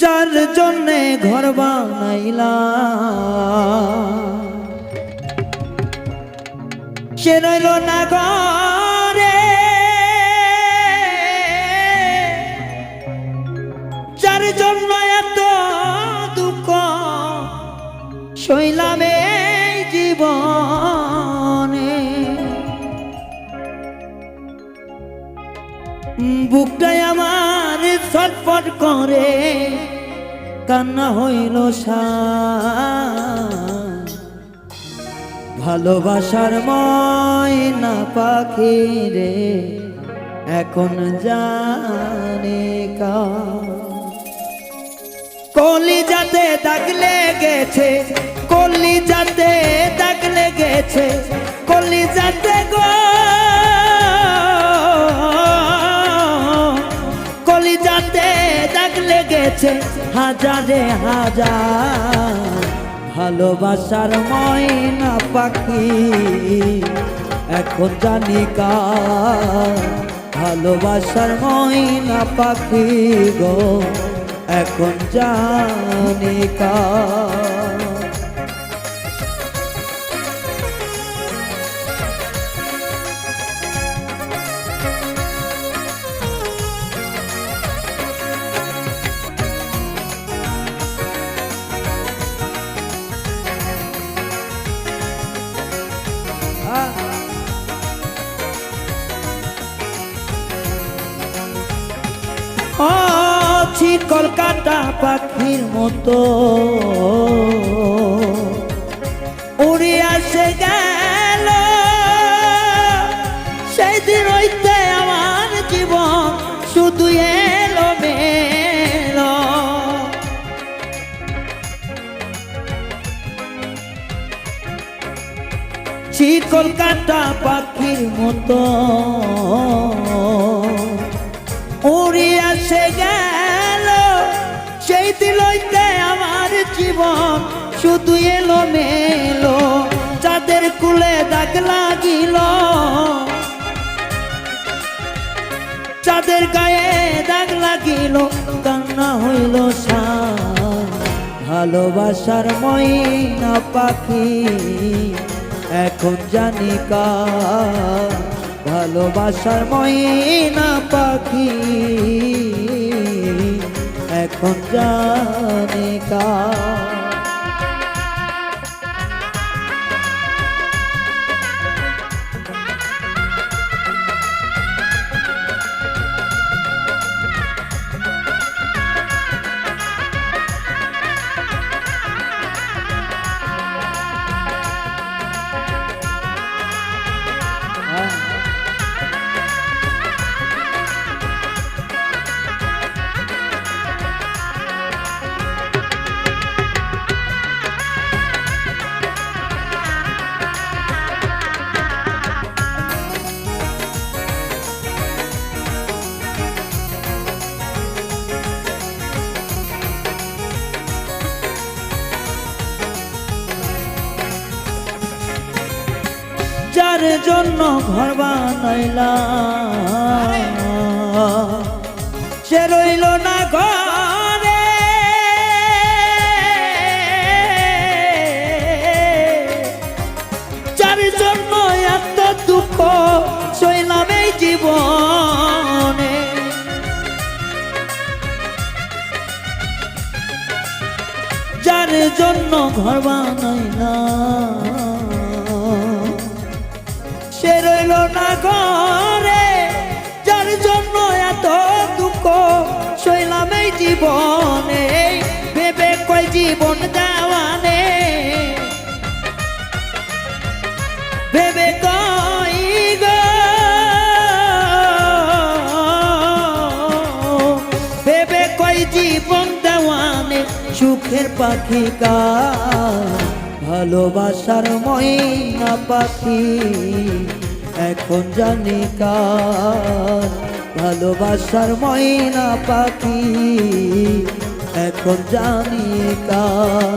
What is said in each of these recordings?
যার জন্যে ঘর বানাইলা সে রইল না ঘরে। যার জন্য এত দুঃখ শৈলামে জীবনে। বুকটাই আমার ছটফট করে, কান্না হইল ভালোবাসার ময়না পাখি রে, এখন জানে কলি যাতে দাগ লেগেছে কলি যাতে দাগ লেগেছে লেগেছে হাজারে হাজার ভালোবাসার ময়না পাখি। এখন জানি ভালোবাসার ময়না পাখি গো। এখন জানি কা কলকাতা পাখির মতো। উড়ে আসে গেল। সেই দিন হইতে আমার জীবন শুধু এলো মেলো কলকাতা পাখির মতো। উড়ে আসে গেল। সেই দিলইতে আমার জীবন শুধু এলো মেলো যাদের কুলে দাগ লাগিল। যাদের গায়ে দাগ লাগিল, কান্না হইল ভালোবাসার ময়না পাখি, এখন জানি কা ভালোবাসার ময়না পাখি। এখন জানি যার জন্য ঘর বানাইলা সে রইল না ঘরে। যার জন্য এত দুঃখ সইলাম এই জীবনে। যার জন্য ঘর বানাইলা না ঘরে, যার জন্য এত দুঃখ শৈলাম এই জীবনে, ভেবে কয় জীবন দেওয়ানে। ভেবে কই গো, ভেবে কই জীবন দেওয়ানে, সুখের পাখি কা ভালোবাসার ময়না পাখি। এখন জানি কার ভালোবাসার ময়না পাখি। এখন জানি কার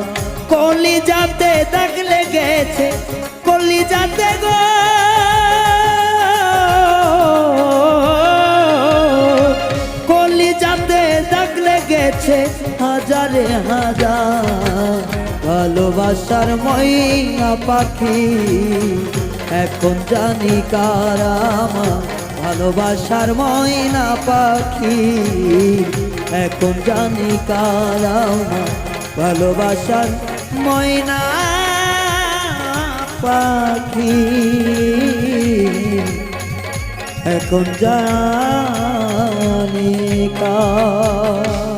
কলি যাতে দাগ লেগেছে কলি যাতে গো। কলি যাতে গেছে হাজারে হাজার ভালোবাসার ময়না পাখি। এখন জানি কারা আমার ভালোবাসার ময়না পাখি। এখন জানি কারা আমার ভালোবাসার ময়না পাখি। এখন জানি কার